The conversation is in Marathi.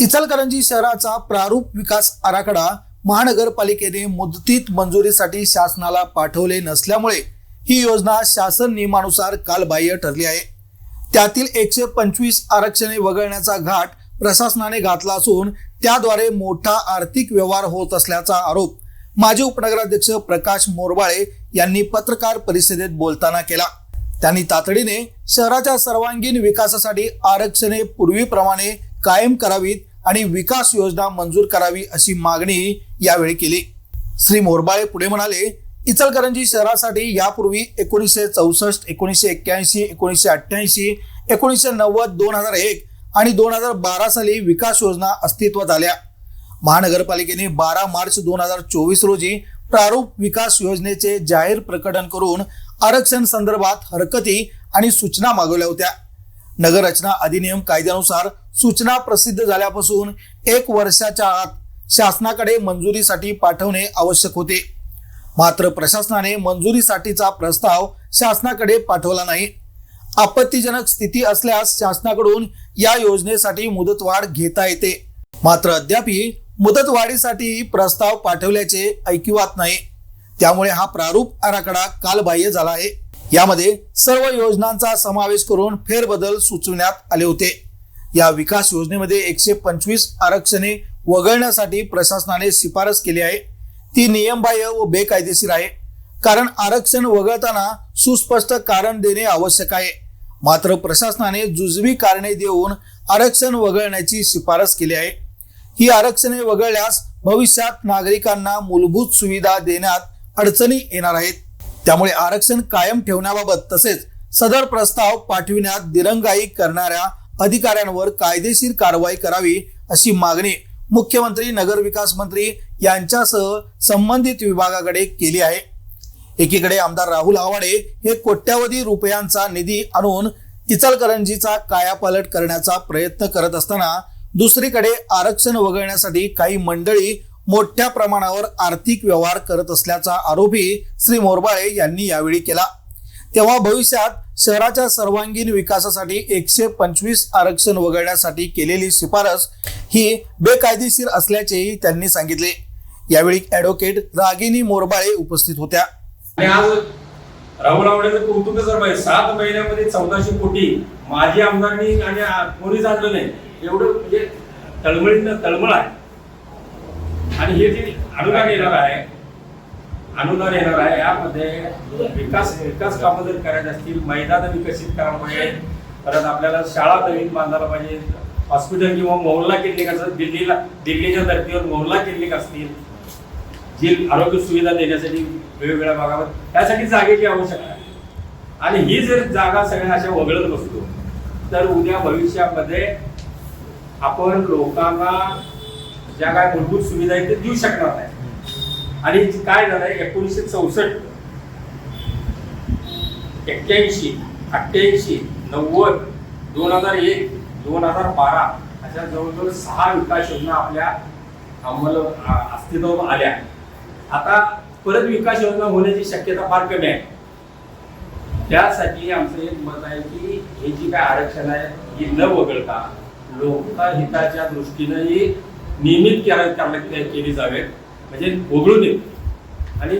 इचलकरंजी शहराचा प्रारूप विकास आराखडा महानगरपालिकेने मुदतीत मंजुरीसाठी शासनाला पाठवले नसल्यामुळे ही योजना शासन नियमानुसार कालबाह्य ठरली आहे. त्यातील एकशे पंचवीस आरक्षणे वगळण्याचा घाट प्रशासनाने घातला असून त्याद्वारे मोठा आर्थिक व्यवहार होत असल्याचा आरोप माजी उपनगराध्यक्ष प्रकाश मोरबाळे यांनी पत्रकार परिषदेत बोलताना केला. त्यांनी तातडीने शहराच्या सर्वांगीण विकासासाठी आरक्षणे पूर्वीप्रमाणे कायम करावीत आणि विकास योजना मंजूर करावी अशी मागणी यावेळी केली. श्री मोरबाळे पुढे म्हणाले इचलकरंजी शहरासाठी यापूर्वी एकोणीसशे चौसष्ट एकोणीसशे एक्क्याऐंशी एकोणीसशे अठ्ठ्याऐंशी एकोणीसशे नव्वद दोन हजार एक आणि दोन हजार बारा साली विकास योजना अस्तित्वात आल्या. महानगरपालिकेने बारा मार्च दोन हजार चोवीस रोजी प्रारूप विकास योजनेचे जाहीर प्रकटन करून आरक्षण संदर्भात हरकती आणि सूचना मागवल्या होत्या. नगररचना अधिनियम कायद्यानुसार सूचना प्रसिद्ध झाल्यापासून एक वर्षाच्या आत शासनाकडे मंजुरीसाठी पाठवणे आवश्यक होते. मात्र प्रशासनाने मंजुरीसाठीचा प्रस्ताव शासनाकडे पाठवला नाही. आपत्तीजनक स्थिती असल्यास शासनाकडून या योजनेसाठी मुदतवाढ घेता येते. मात्र अद्यापही मुदतवाढीसाठी प्रस्ताव पाठवल्याचे ऐकिवात नाही. त्यामुळे हा प्रारूप आराखडा कालबाह्य झाला आहे. यामध्ये सर्व योजनांचा समावेश करून फेरबदल सुचविण्यात आले होते. या विकास योजनेमध्ये एकशे पंचवीस आरक्षणे वगळण्यासाठी प्रशासनाने शिफारस केली आहे. ती नियमबाह्य व बेकायदेशीर आहे. कारण आरक्षण वगळताना सुस्पष्ट कारण देणे आवश्यक आहे. मात्र प्रशासनाने जुजवी कारणे देऊन आरक्षण वगळण्याची शिफारस केली आहे. ही आरक्षणे वगळल्यास भविष्यात नागरिकांना मूलभूत सुविधा देण्यात अडचणी येणार आहेत. त्यामुळे आरक्षण कायम ठेवण्याबाबत तसेच सदर प्रस्ताव पाठविण्यात दिरंगाई करणाऱ्या अधिकाऱ्यांवर कायदेशीर कारवाई करावी अशी मागणी मुख्यमंत्री नगरविकास मंत्री यांच्यासह संबंधित विभागाकडे केली आहे. एकीकडे आमदार राहुल आवाडे हे कोट्यावधी रुपयांचा निधी आणून इचलकरंजीचा कायापालट करण्याचा प्रयत्न करत असताना दुसरीकडे आरक्षण वगळण्यासाठी काही मंडळी मोठ्या प्रमाणावर आर्थिक व्यवहार करत असल्याचा आरोपही श्री मोरबाळे यांनी यावेळी केला. तेव्हा भविष्यात शहराच्या सर्वांगीण विकासासाठी एकशे पंचवीस आरक्षण वगळण्यासाठी केलेली शिफारस ही बेकायदेशीर असल्याचेही त्यांनी सांगितले. यावेळी ऍडव्होकेट रागिनी मोरबाळे उपस्थित होत्या. राहुल आवडेचं कौतुक जर पाहिजे सात महिन्यामध्ये चौदाशे कोटी माजी आमदारांनी आणि कोणीच आणलं नाही. एवढं म्हणजे तळमळीनं तळमळ आहे. आणि हे जे अनुदान येणार आहे अनुदान येणार आहे यामध्ये विकास विकास कामं जर करायचे असतील मैदान विकसित करायला पाहिजे परत आपल्याला शाळा नवीन बांधायला पाहिजे हॉस्पिटल किंवा मोहल्ला क्लिनिक असतात दिल्लीला दिल्लीच्या धर्तीवर मोहल्ला क्लिनिक असतील जी आरोग्य सुविधा देण्यासाठी वेगवेगळ्या भागावर त्यासाठी जागेची आवश्यकता आहे. आणि ही जर जागा सगळ्या अशा वगळत बसतो तर उद्या भविष्यामध्ये आपण लोकांना ज्या काय मूलभूत सुविधा आहेत ते देऊ शकणार नाही. आणि काय झालंय? एकोणीसशे चौसष्ट एक्क्याऐंशी अठ्ठ्याऐंशी नव्वद दोन हजार एक दोन हजार बारा अशा जवळजवळ सहा विकास योजना आपल्या अंमल अस्तित्वात आल्या. आता परत विकास योजना होण्याची शक्यता फार कमी आहे. त्यासाठी आमचं एक मत आहे की हे जी काय आरक्षण आहे ही न वगळता लोकहिताच्या दृष्टीनंही नियमित केली जावेत म्हणजे वगळू नये आणि